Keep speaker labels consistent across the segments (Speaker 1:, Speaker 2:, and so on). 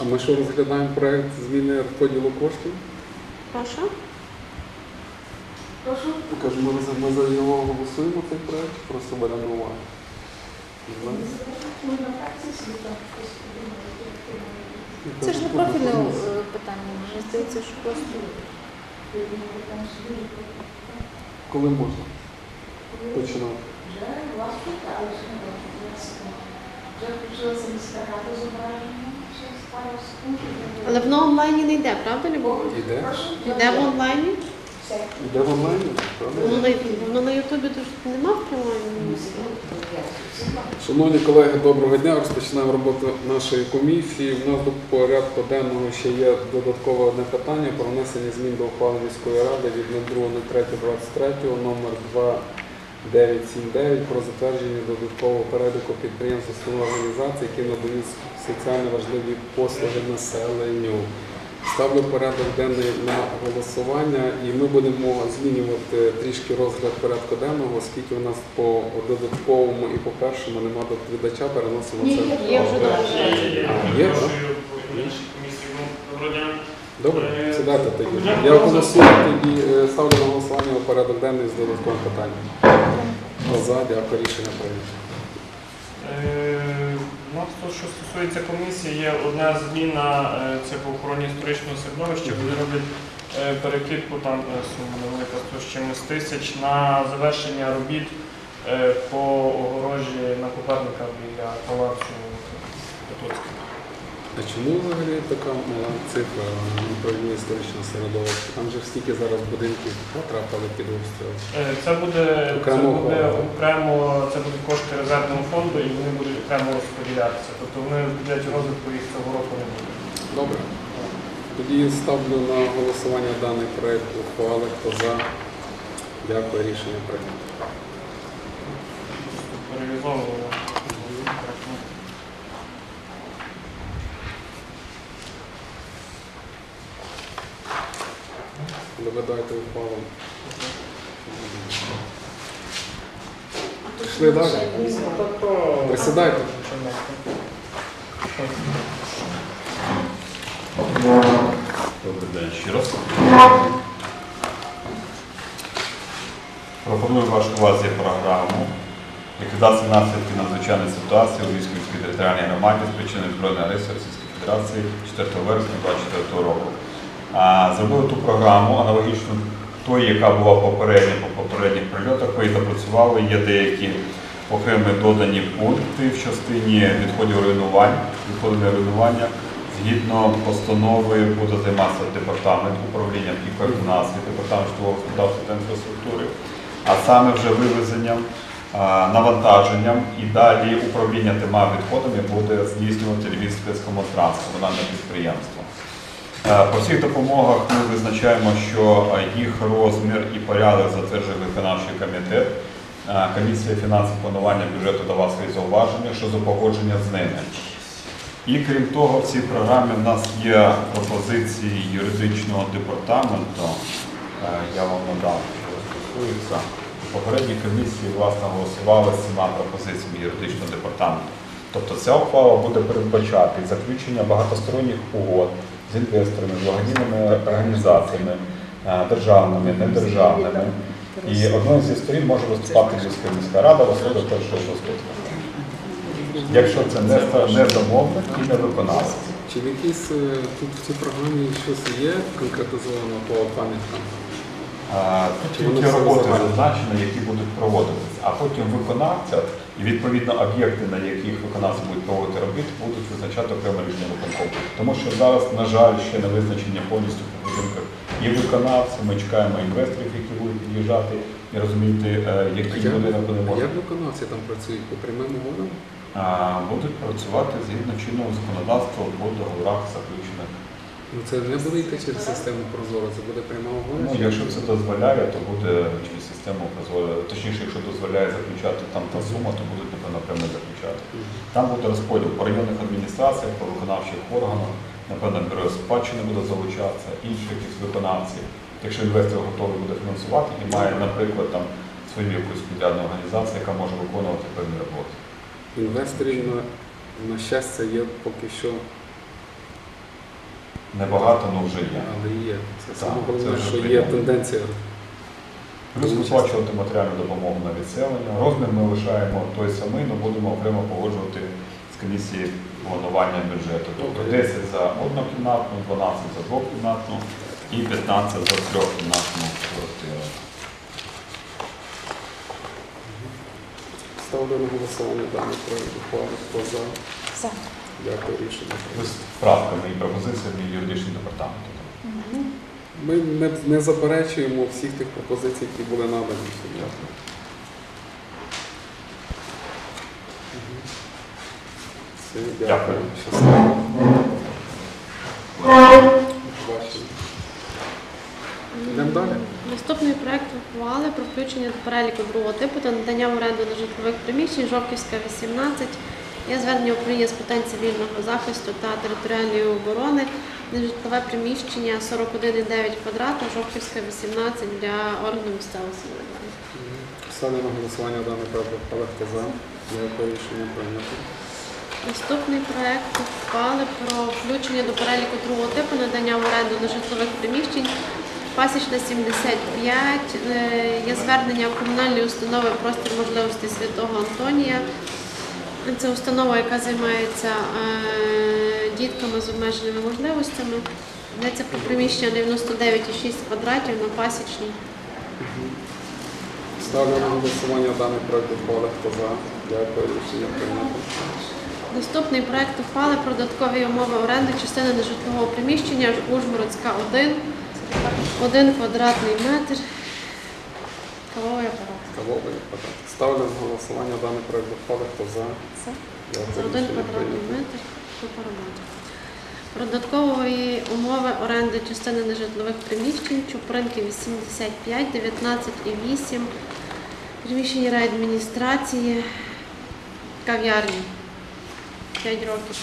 Speaker 1: А ми що розглядаємо проект зміни розподілу коштів?
Speaker 2: Прошу.
Speaker 3: Прошу.
Speaker 1: Кажу, ми за, ми за його голосуємо цей проект, чи просто беремо увагу.
Speaker 3: Так
Speaker 2: Це ж не профільне е, питання. Мені здається, що просто
Speaker 1: Коли можна починати?
Speaker 3: Вже вас питали, що не можна. Вже включилася міська рада зображення.
Speaker 2: Але воно онлайні не йде, правда, Любов?
Speaker 1: Іде?
Speaker 2: Йде в онлайні?
Speaker 1: Іде в онлайні?
Speaker 2: Воно на, воно на Ютубі тут нема в прямому.
Speaker 1: Шановні колеги, доброго дня. Розпочинаємо роботу нашої комісії. У нас до порядку денного ще є додаткове одне питання про внесення змін до ухвали міської ради від 02.03.23 номер 2979 про затвердження додаткового переліку підприємств установ організацій, які надають соціально важливі послуги населенню. Ставлю порядок денний на голосування і ми будемо змінювати трішки розгляд порядку денного, оскільки у нас по додатковому і по першому нема доповідача, переносимо це.
Speaker 3: є,
Speaker 2: є вже.
Speaker 1: Є, так?
Speaker 4: Прошу комісії. Ну, Доброго дня.
Speaker 1: Добре,
Speaker 4: Е,
Speaker 1: сідайте тоді. Я голосую тоді, е, ставлю на голосування порядок денний з додатковим питанням. За, дякую, рішення прийнято.
Speaker 4: Е, У нас то, що стосується комісії, є одна зміна, це по охороні історичного середовища, вони роблять перекидку, там сума невелика 100 з чимось тисяч на завершення робіт по огорожі на Коперника біля палацу Потоцького.
Speaker 1: А чому взагалі така мала цифра на управління історичного середовища? Там же стільки зараз будинків потрапили під обстріл.
Speaker 4: Е, Це буде, це
Speaker 1: Окремо
Speaker 4: буде окремо, це будуть кошти резервного фонду і вони будуть окремо розподілятися. Тобто вони в бюджеті розвитку їх цього року не буде.
Speaker 1: Добре. Тоді ставлю на голосування даний проект ухвали. Хто за? Дякую, рішення прийнято.
Speaker 4: Реалізовували.
Speaker 1: Доведайте ухвалу. Пішли далі. Присідайте.
Speaker 5: Добрий день ще раз. Пропоную вашій увазі програму ліквідації наслідків надзвичайної ситуації у міській територіальній громаді з причини збройної агресії Російської Федерації 4 вересня 2024 року. Зробили ту програму аналогічну тої, яка була попередня по попередніх прильотах. Ми її допрацювали. Є деякі окремі додані пункти в частині відходів руйнувань, відходи руйнування. Згідно постанови буде займатися департамент управління і координації департамент житлового господарства та інфраструктури, а саме вже вивезенням, навантаженням і далі управління тима відходами буде здійснювати Львів спецкомотранс, комунальне підприємство. Е, По всіх допомогах ми визначаємо, що е, їх розмір і порядок затверджує виконавчий комітет. Е, Комісія фінансів планування бюджету дала свої зауваження щодо погодження з ними. І крім того, в цій програмі в нас є пропозиції юридичного департаменту. Я вам надав, що стосується. У попередній комісії власне голосували з всіма пропозиціями юридичного департаменту. Тобто ця ухвала буде передбачати заключення багатосторонніх угод з інвесторами, з благодійними організаціями, е, державними, недержавними. І одною зі сторін може виступати Львівська міська рада в особі першого заступника. Якщо це не, замовник і не виконавець.
Speaker 1: Чи в якійсь е, тут в цій програмі щось є конкретизовано по пам'яткам?
Speaker 5: Тут
Speaker 1: Чи
Speaker 5: тільки роботи зазначені, які будуть проводитися, а потім виконавця і відповідно об'єкти, на яких виконавці будуть проводити робіт, будуть визначати окремо рішення виконкому. Тому що зараз, на жаль, ще не визначення повністю по будинках і виконавці. Ми чекаємо інвесторів, які будуть під'їжджати і розуміти, е, які
Speaker 1: як,
Speaker 5: будинок вони можуть.
Speaker 1: як виконавці там працюють по прямим угодам?
Speaker 5: Будуть працювати згідно чинного законодавства по договорах заключених.
Speaker 1: Ну це не буде йти через систему Прозоро, це буде пряма угода?
Speaker 5: Ну, якщо це дозволяє, то буде через систему дозволяє. Точніше, якщо дозволяє заключати там та сума, то будуть напевно прямо заключати. Там буде розподіл по районних адміністраціях, по виконавчих органах, напевно, бюро спадщини буде залучатися, інші якісь виконавці. Якщо інвестор готовий буде фінансувати і має, наприклад, там свою якусь підрядну організацію, яка може виконувати певні роботи.
Speaker 1: Інвесторів на, на щастя є поки що
Speaker 5: Небагато, але вже є.
Speaker 1: Але є. Це
Speaker 5: Так,
Speaker 1: саме
Speaker 5: це
Speaker 1: головне,
Speaker 5: вже
Speaker 1: що є тенденція.
Speaker 5: Плюс виплачувати матеріальну допомогу на відселення. Розмір ми лишаємо той самий, але будемо окремо погоджувати з комісії планування бюджету. Тобто 10 за однокімнатну, 12 за двокімнатну і 15 за трьохкімнатну квартиру.
Speaker 1: Ставлю на голосування даний проект ухвали. Хто за?
Speaker 2: За.
Speaker 1: Дякую, рішення.
Speaker 5: З правками і пропозиціями юридичного департаменту.
Speaker 1: Ми не, не заперечуємо всіх тих пропозицій, які були надані. Дякую. Все, дякую.
Speaker 5: Дякую.
Speaker 1: Щасливо. Бачимо. Йдемо далі.
Speaker 6: Наступний проект ухвали про включення до переліку другого типу та надання в оренду нежитлових приміщень Жовківська 18. Є звернення управління з питань цивільного захисту та територіальної оборони. Нежитлове приміщення 41,9 квадрата, Жовківська 18 для органу місцевого самоврядування.
Speaker 1: Ставлю на голосування даний проект. Хто за? Дякую, рішення прийнято.
Speaker 6: Наступний проект ухвали про включення до переліку другого типу надання в оренду нежитлових приміщень. Пасічна 75. Е, Є звернення комунальної установи простір можливості Святого Антонія. Це установа, яка займається е, дітками з обмеженими можливостями. Йдеться про приміщення 99,6 квадратів на пасічній.
Speaker 1: Ставлю на голосування даний проект ухвали. Хто за? Дякую, рішення прийнято.
Speaker 6: Наступний проект ухвали про додаткові умови оренди частини нежитлового приміщення Ужгородська 1, 1 квадратний метр. Кавовий апарат.
Speaker 1: Кавовий апарат. Ставлю на голосування даний проект ухвали. Хто за?
Speaker 6: Це за 1
Speaker 1: рішення
Speaker 6: квадратний метр по параметру. Про додаткові умови оренди частини нежитлових приміщень Чупринки 85, 19,8, приміщення райадміністрації, кав'ярні 5 років.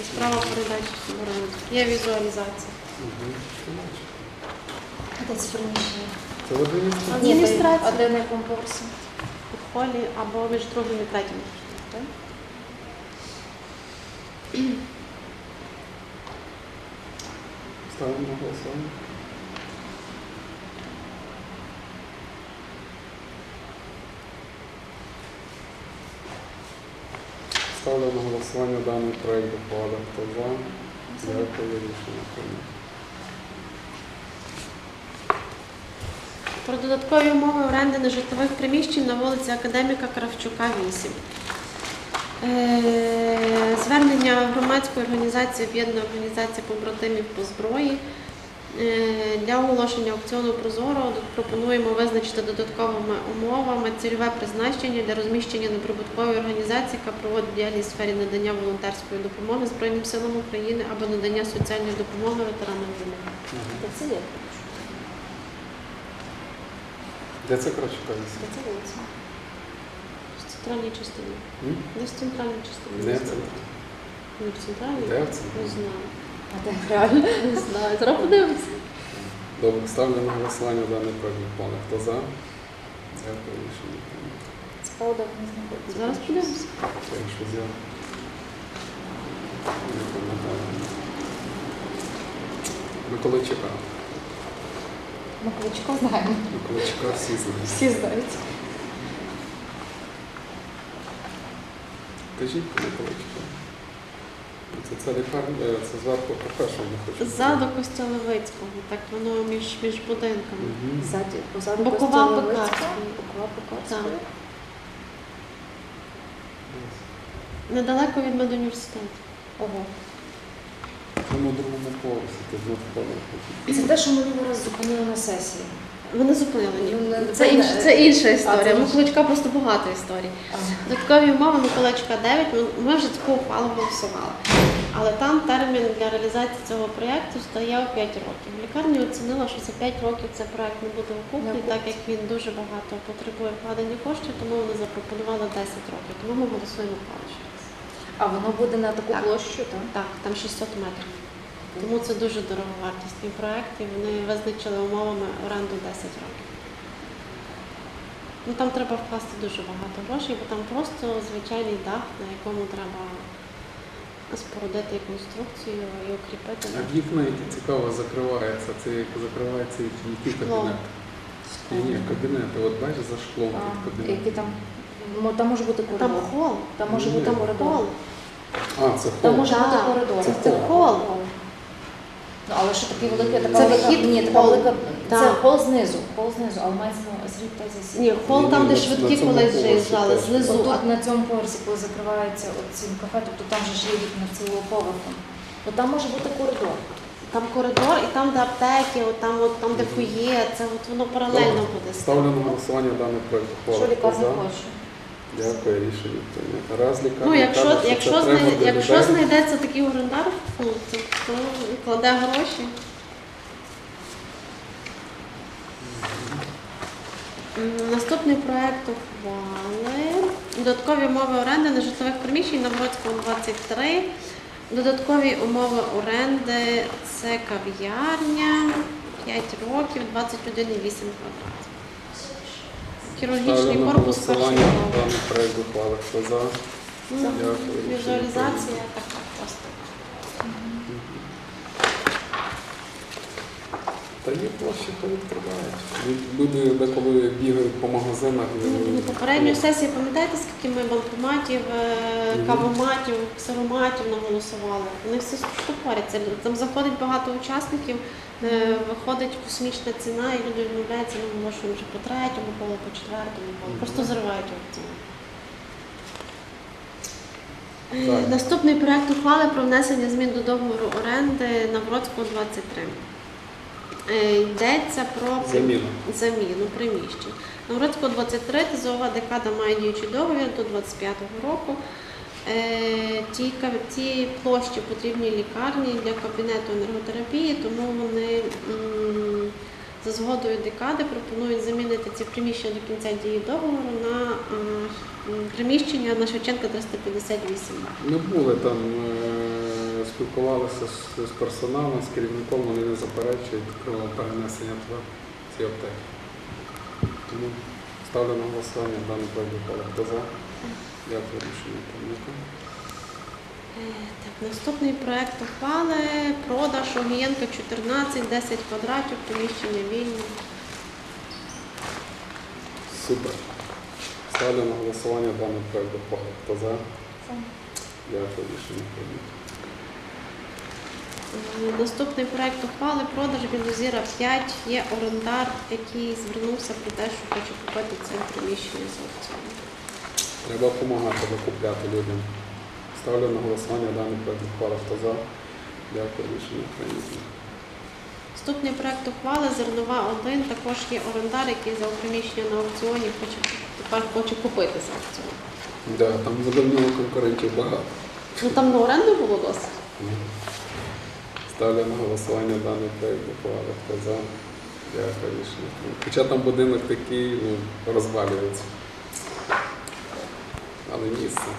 Speaker 6: І справа передачі в оренду. Є візуалізація.
Speaker 2: Де це приміщення?
Speaker 1: Це в адміністрації.
Speaker 6: Адміністрація.
Speaker 2: Ні, то один якому поверсі.
Speaker 6: У холі або між другим і третім. Так?
Speaker 1: Ставимо на голосування. Ставлю на голосування даний проект ухвали. Хто за? Дякую, рішення прийнято.
Speaker 6: Про додаткові умови оренди нежитлових приміщень на вулиці Академіка Кравчука 8. Е, Звернення громадської організації об'єднаної організації побратимів по зброї. Е, Для оголошення аукціону Прозоро пропонуємо визначити додатковими умовами цільове призначення для розміщення неприбуткової організації, яка проводить діяльність в сфері надання волонтерської допомоги Збройним силам України або надання соціальної допомоги ветеранам війни.
Speaker 2: Це є?
Speaker 1: Де це Крачука?
Speaker 2: Де це вулиця?
Speaker 6: В центральній частині.
Speaker 1: М?
Speaker 6: Десь в центральній частині. Не
Speaker 1: це?
Speaker 6: знаю. Не в центральній?
Speaker 1: Де це?
Speaker 6: Не знаю.
Speaker 2: А де реально?
Speaker 6: Не знаю. Зараз подивимося.
Speaker 1: Добре, ставлю на голосування даний проект ухвали. Хто за? Дякую, рішення прийнято.
Speaker 2: Це правда не знаходиться.
Speaker 6: Зараз подивимося.
Speaker 1: Це якщо я не пам'ятаю. Миколайчука.
Speaker 2: Маковичка знаємо.
Speaker 1: Миколайчука всі знають.
Speaker 2: Всі знають.
Speaker 1: Кажіть про Миколайчука. Це, це лікарня, це зверху кафе, що не хочу.
Speaker 6: Ззаду Костелевицького. Так воно між, між будинками.
Speaker 1: Мгм.
Speaker 2: Ззаді, позаду
Speaker 6: Бокова пекарська.
Speaker 2: Бокова пекарська.
Speaker 6: Так. Недалеко від медуніверситету.
Speaker 2: Ого.
Speaker 1: Це на другому поверсі, ти знов поверху.
Speaker 2: Це те, що минулий раз зупинили на сесії.
Speaker 6: Вони зупинили ні.
Speaker 2: Ну, не-
Speaker 6: Це, інш, це інша історія.
Speaker 2: це інша.
Speaker 6: Миколичка просто багато історій. Додаткові умови Миколаївчика 9, ми- ми вже таку ухвалу голосували. Але там термін для реалізації цього проєкту у 5 років. Лікарня оцінила, що за 5 років цей проєкт не буде окупний,
Speaker 2: Не
Speaker 6: так як він дуже багато потребує вкладення коштів, тому вони запропонували 10 років. Тому ми голосуємо раз.
Speaker 2: А воно буде на таку
Speaker 6: Так.
Speaker 2: площу, так?
Speaker 6: Так, там 600 метрів. Тому це дуже дороговартісний проєкт, і вони визначили умовами оренду 10 років. Ну там треба вкласти дуже багато грошей, бо там просто звичайний дах, на якому треба спорудити конструкцію і укріпити.
Speaker 1: А вікна, які цікаво, закриваються. Це як закривається які кабінет. Ні, ні, кабінети. От бачиш за шклом
Speaker 2: А,
Speaker 1: кабінет.
Speaker 2: Які там, там може бути
Speaker 6: Там хол.
Speaker 2: Там може бути коридор.
Speaker 1: А, це
Speaker 2: Там може бути коридор.
Speaker 1: це
Speaker 6: Це хол.
Speaker 2: Ну, але що такий великий, така
Speaker 6: Це
Speaker 2: велика,
Speaker 6: вхід
Speaker 2: ні, така
Speaker 6: хол.
Speaker 2: велика, це хол знизу, хол знизу, але мається на увазі тезі.
Speaker 6: Ні, хол там,
Speaker 1: ні,
Speaker 6: де швидкі колись заїжджали, знизу.
Speaker 2: Отут
Speaker 6: А
Speaker 2: на цьому поверсі, коли закривається цим кафе, тобто там же ж є вікна цілого поверху. То там може бути коридор.
Speaker 6: Там коридор і там, де аптеки, от там, от, там де фоє, це от воно паралельно буде.
Speaker 1: Ставлю на голосування даний проект.
Speaker 2: Що
Speaker 1: Хто
Speaker 2: лікарня
Speaker 1: за?
Speaker 2: хоче.
Speaker 1: Дякую, рішення. Раз лікарня
Speaker 6: Ну, якщо,
Speaker 1: каже, що
Speaker 6: якщо,
Speaker 1: це
Speaker 6: знай-
Speaker 1: треба для
Speaker 6: якщо
Speaker 1: людей.
Speaker 6: знайдеться такий орендар, ну, то, то кладе гроші. Наступний проект ухвали. Додаткові умови оренди на житлових приміщень на Бродського 23. Додаткові умови оренди це кав'ярня, 5 років, 21,8 квадратів. Хірургічний
Speaker 1: Ставлю на
Speaker 6: корпус
Speaker 1: голосування
Speaker 6: поверх.
Speaker 1: даний проект ухвали. Хто за? Дякую.
Speaker 6: Візуалізація така
Speaker 1: Та є площі, то відкривають. Люди деколи бігають по магазинах. і-
Speaker 6: Ну, Попередню сесію пам'ятаєте, скільки ми банкоматів, е,
Speaker 1: Мгм.
Speaker 6: кавоматів, ксероматів наголосували? Вони всі штукаряться. Там заходить багато учасників, е, виходить космічна ціна, і люди відмовляються, ми оголошуємо вже по третьому колу, по четвертому колу.
Speaker 1: Мгм.
Speaker 6: Просто зривають аукціон. Е,
Speaker 1: Так.
Speaker 6: Наступний проект ухвали про внесення змін до договору оренди на Бродського 23. Е, Йдеться про
Speaker 1: Заміну.
Speaker 6: заміну приміщень. Новгородського 23 ТЗОВА декада має діючий договір до 25-го року. Е, Ті, ті площі потрібні лікарні для кабінету енерготерапії, тому вони за згодою декади пропонують замінити ці приміщення до кінця дії договору на е, приміщення на Шевченка 358.
Speaker 1: Ми були там, спілкувалися з, з персоналом, з керівником, вони не заперечують про перенесення туди ці аптеки. Тому ставлю на голосування даний проект ухвали. Хто за? Дякую, рішення прийнято.
Speaker 6: Е, Так, наступний проект ухвали продаж Огієнка 14, 10 квадратів, приміщення вільне.
Speaker 1: Супер. Ставлю на голосування даний проект ухвали. Хто за? Дякую, рішення прийнято.
Speaker 6: Наступний проект ухвали продаж Білозіра 5. Є орендар, який звернувся про те, що хоче купити це приміщення з аукціону.
Speaker 1: Треба допомагати викупляти людям. Ставлю на голосування даний проект ухвали. Хто за? Дякую, рішення прийнято.
Speaker 6: Наступний проект ухвали Зернова 1. Також є орендар, який взяв приміщення на аукціоні, хоче тепер хоче купити з аукціону.
Speaker 1: Да, там задовніло конкурентів багато.
Speaker 6: Ну там на оренду було досить.
Speaker 1: Ставлю на голосування даний проект ухвали. Хто за? Дякую, рішення. Хоча там будинок такий ну, розвалюється. Але місце.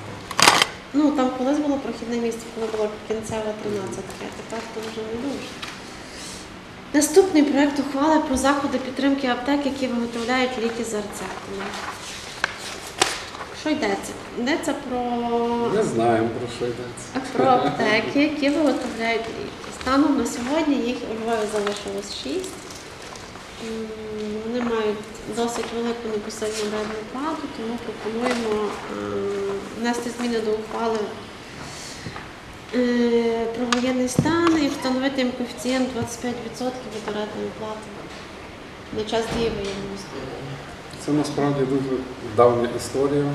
Speaker 6: Ну там колись було прохідне місце, коли було кінцева 13 а тепер то вже не дуже. Наступний проект ухвали про заходи підтримки аптек, які виготовляють ліки за рецептами. Що йдеться? Йдеться про,
Speaker 1: Не знаємо про що йдеться.
Speaker 6: про аптеки, які виготовляють ліки. Станом на сьогодні їх у Львові залишилось 6. Вони мають досить велику непосильну орендну плату, тому пропонуємо ем, внести зміни до ухвали е, про воєнний стан і встановити їм коефіцієнт 25% від орендної плати на час дії воєнного стану.
Speaker 1: Це насправді дуже давня історія.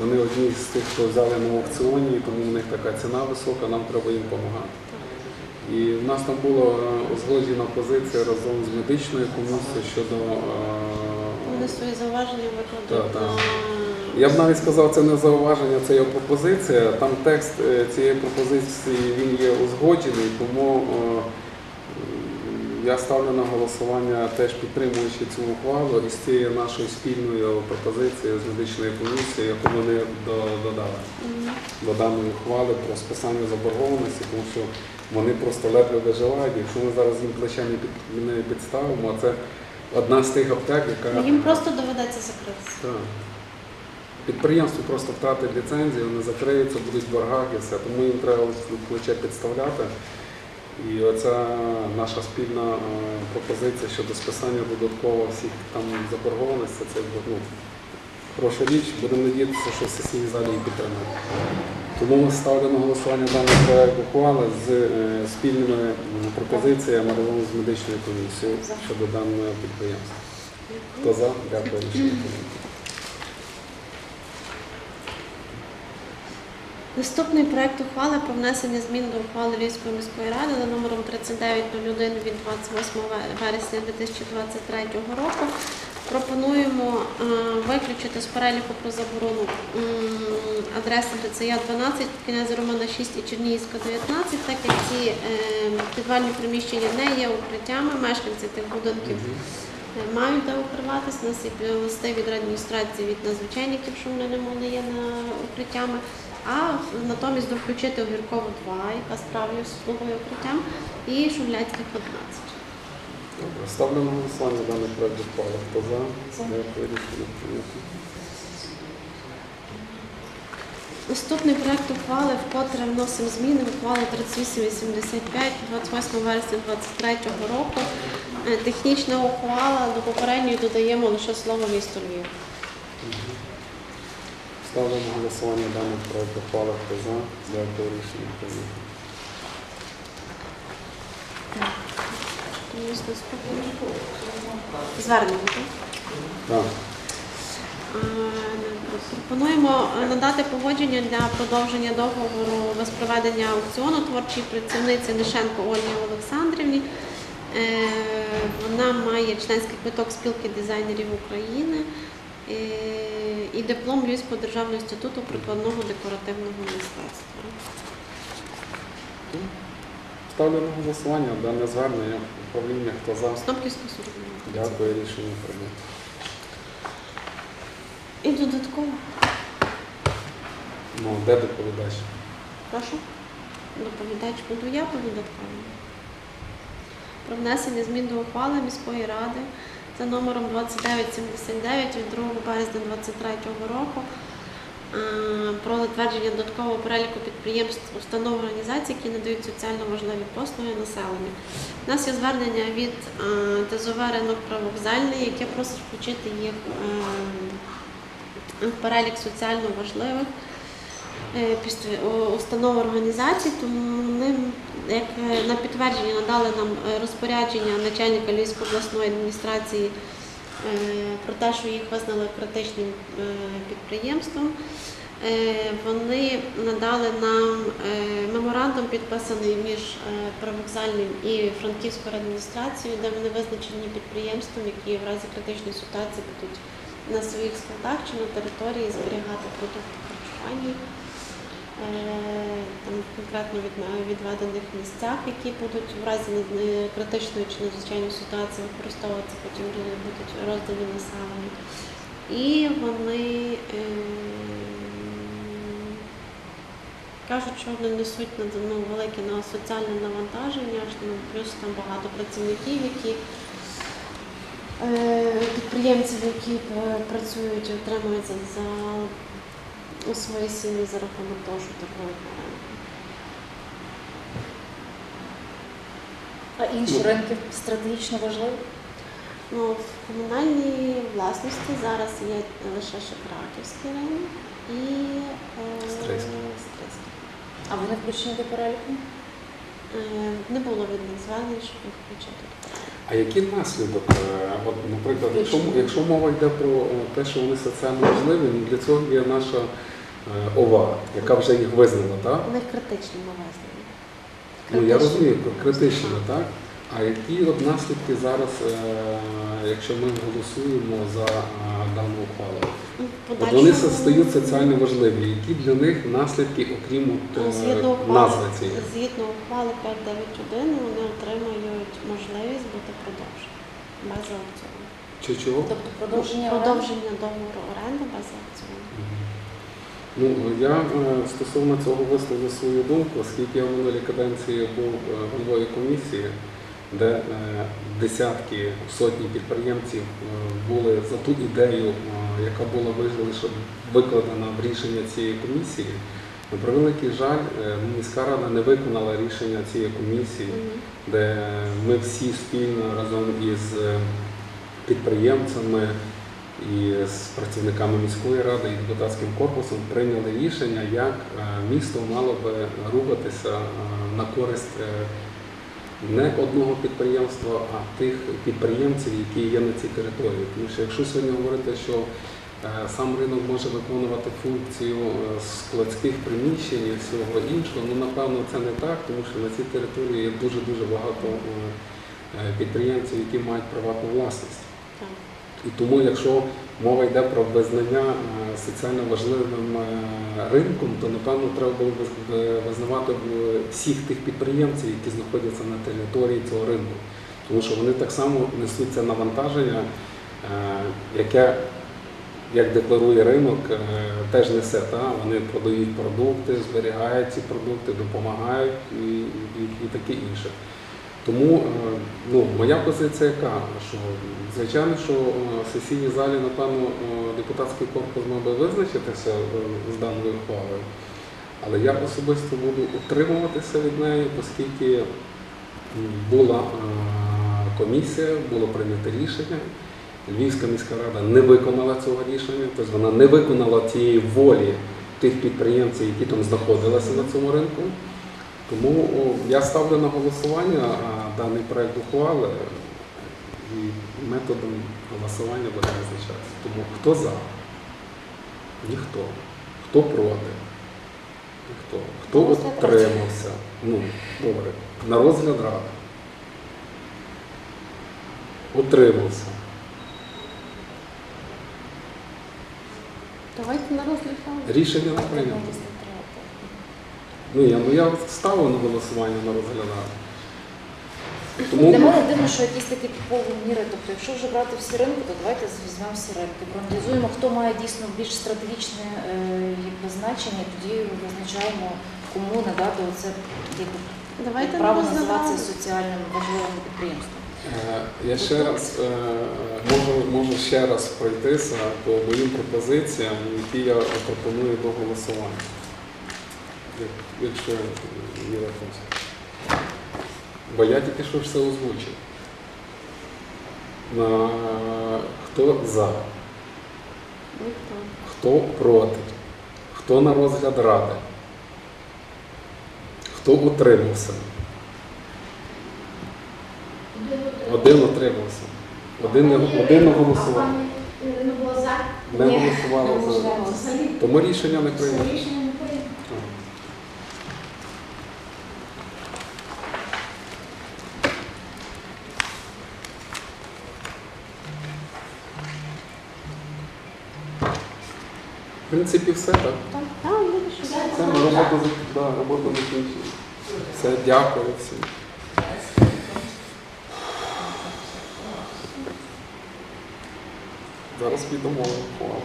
Speaker 1: Вони одні з тих, хто взяли на аукціоні, тому в них така ціна висока, нам треба їм допомагати. І в нас там була е, узгоджена позиція разом з медичною комісією щодо.
Speaker 6: Вони
Speaker 1: е,
Speaker 6: свої зауваження викладуть.
Speaker 1: Я б навіть сказав, це не зауваження, це є пропозиція. Там текст е, цієї пропозиції він є узгоджений, тому я ставлю на голосування, теж підтримуючи цю ухвалу і з цією нашою спільною пропозицією з медичною комісією, яку вони до- додали до даної ухвали про списання заборгованості, тому що вони просто ледве виживають. Якщо ми зараз їм плече не підставимо, а це одна з тих аптек, яка
Speaker 6: їм просто доведеться закритися.
Speaker 1: так. Підприємство просто втратить ліцензію, вони закриються, будуть в боргах і все. Тому їм треба плече підставляти. І оця наша спільна е, пропозиція щодо списання додатково всіх там заборгованостей, це ну, хороша річ. Будемо надіятися, що в сесійній залі її підтримають. Тому ставлю на голосування даний проект ухвали з е, спільними пропозиціями разом з медичною комісією щодо даного підприємства. Хто за? Дякую. рішення прийнято.
Speaker 6: Наступний проект ухвали про внесення змін до ухвали Львівської міської ради за номером 3901 від 28 вересня 2023 року. Пропонуємо е, виключити з переліку про заборону адреси Грицея 12, князя Романа 6 і Чернігівська 19, так як ці е, підвальні приміщення не є укриттями, мешканці тих будинків е, мають де укриватись. У нас є листи від адміністрації від надзвичайників, що вони не є на укриттями. А натомість доключити Огіркову 2, яка справлює слугою укриттям, і Шумляцьких 11.
Speaker 1: Добре, ставлю на голосування даний проект ухвали. Хто за?
Speaker 2: За.
Speaker 1: Дякую. Рішення прийнято.
Speaker 6: Наступний проект ухвали, вкотре вносимо зміни в ухвалу 3885 28 вересня 2023 року. Е, Технічна ухвала до попередньої додаємо лише слово місто Львів.
Speaker 1: Ставлю на голосування даний проект ухвали. Хто за? Дякую. Рішення прийнято.
Speaker 6: Звернення. так? Пропонуємо надати погодження для продовження договору без проведення аукціону творчій працівниці Нишенко Ольгі Олександрівні. Е, Вона має членський квиток спілки дизайнерів України і диплом Львівського державного інституту прикладного декоративного мистецтва.
Speaker 1: Ставлю на голосування дане звернення управління. Хто за?
Speaker 6: Снопківська судова.
Speaker 1: Дякую. Рішення прийнято.
Speaker 6: І додатково,
Speaker 1: Ну, де доповідач?
Speaker 6: прошу, доповідач буду я по додатково. Про внесення змін до ухвали міської ради за номером 2979 від 2 березня 2023 року е, про затвердження додаткового переліку підприємств, установ організацій, які надають соціально важливі послуги населенню. У нас є звернення від е, ТЗОВ ринок правовокзальний, яке просить включити їх е, в перелік соціально важливих установ організацій, тому вони як е, на підтвердження надали нам е, розпорядження начальника Львівської обласної адміністрації е, про те, що їх визнали критичним е, підприємством. Е, Вони надали нам е, меморандум, підписаний між е, Привокзальним і Франківською адміністрацією, де вони визначені підприємством, які в разі критичної ситуації будуть на своїх складах чи на території зберігати продукти харчування. Е, Там конкретно від- відведених місцях, які будуть в разі критичної чи надзвичайної ситуації використовуватися, потім будуть роздані населенню. І вони е, кажуть, що вони несуть на- ну, велике на соціальне навантаження, ну, плюс там багато працівників, які е, підприємців, які е, працюють, отримують за у свої сім'ї за рахунок того, що такої оренди.
Speaker 2: А інші ринки стратегічно важливі?
Speaker 6: Ну, в комунальній власності зараз є лише ще Краківський ринок і е,
Speaker 1: Стрийський.
Speaker 6: Стрийський.
Speaker 2: А вони включені до переліку?
Speaker 6: Е, не було від них звернень, щоб їх включити.
Speaker 1: А який наслідок? Е, От, наприклад, якщо, якщо мова йде про е, те, що вони соціально важливі, ну, для цього є наша е, ОВА, яка вже їх визнала, так?
Speaker 6: У них критичні навезли.
Speaker 1: Ну я розумію, критично, так? А які от наслідки зараз, якщо ми голосуємо за дану ухвалу? От вони стають соціально важливі. Які для них наслідки, окрім е,
Speaker 6: Згідно ухвали,
Speaker 1: назви цієї?
Speaker 6: згідно ухвали 591 вони отримають можливість бути продовжені без аукціону.
Speaker 1: Чи чого?
Speaker 2: Тобто продовження?
Speaker 6: Продовження договору оренди без аукціону.
Speaker 1: Ну, я е, стосовно цього висловлю свою думку, оскільки я в минулій каденції був е, головою комісії, де десятки, сотні підприємців були за ту ідею яка була викладена в рішення цієї комісії, на превеликий жаль, е, міська рада не виконала рішення цієї комісії, де ми всі спільно разом із е, підприємцями і з працівниками міської ради і депутатським корпусом прийняли рішення, як е, місто мало би рухатися на користь не одного підприємства, а тих підприємців, які є на цій території. Тому що якщо сьогодні говорити, що е, сам ринок може виконувати функцію е, складських приміщень і всього іншого, ну напевно це не так, тому що на цій території є дуже дуже багато е, підприємців, які мають приватну власність. І тому, якщо мова йде про визнання е, соціально важливим е, ринком, то напевно треба було б визнавати е, всіх тих підприємців, які знаходяться на території цього ринку. Тому що вони так само несуть це навантаження, е, яке, як декларує ринок, е, теж несе. Та? Вони продають продукти, зберігають ці продукти, допомагають і, і, і таке інше. Тому е, ну, моя позиція яка, що звичайно, що е, в сесійній залі, напевно, е, депутатський корпус мав би визначитися з даною ухвалою, але я особисто буду утримуватися від неї, оскільки була комісія, було прийнято рішення. Львівська міська рада не виконала цього рішення, тобто вона не виконала тієї волі тих підприємців, які там знаходилися на цьому ринку. Тому я ставлю на голосування даний проект ухвали і методом голосування буде визначатися. Тому хто за? Ніхто. Хто проти? Ніхто. Хто утримався? Ну, добре. На розгляд ради. Утримався.
Speaker 6: Давайте на розгляд. ради.
Speaker 1: Рішення не прийнято. Ну я, ну я ставив на голосування на розгляд. Тому
Speaker 2: Для мене дивно, що якісь такі типові міри. Тобто, якщо вже брати всі ринки, то давайте візьмемо всі ринки, проаналізуємо, хто має дійсно більш стратегічне е, якби, значення, тоді визначаємо, кому надати оце якби,
Speaker 6: Давайте
Speaker 2: право називатися соціальним важливим підприємством.
Speaker 1: Е, Я ще раз е, можу, можу ще раз пройтися по моїм пропозиціям, які я пропоную до голосування. Як- Якщо є вопроси. Бо я тільки що все озвучив. На, хто за,
Speaker 6: Ніхто.
Speaker 1: хто проти, хто на розгляд ради, хто утримався. Один утримався. Один не, один не голосував.
Speaker 3: Не було за.
Speaker 1: Тому рішення не прийнято. Принципі, все так. Все, ми роботу, за- да, роботу закінчили. Все, дякую всім. Зараз підемо. ухвалу.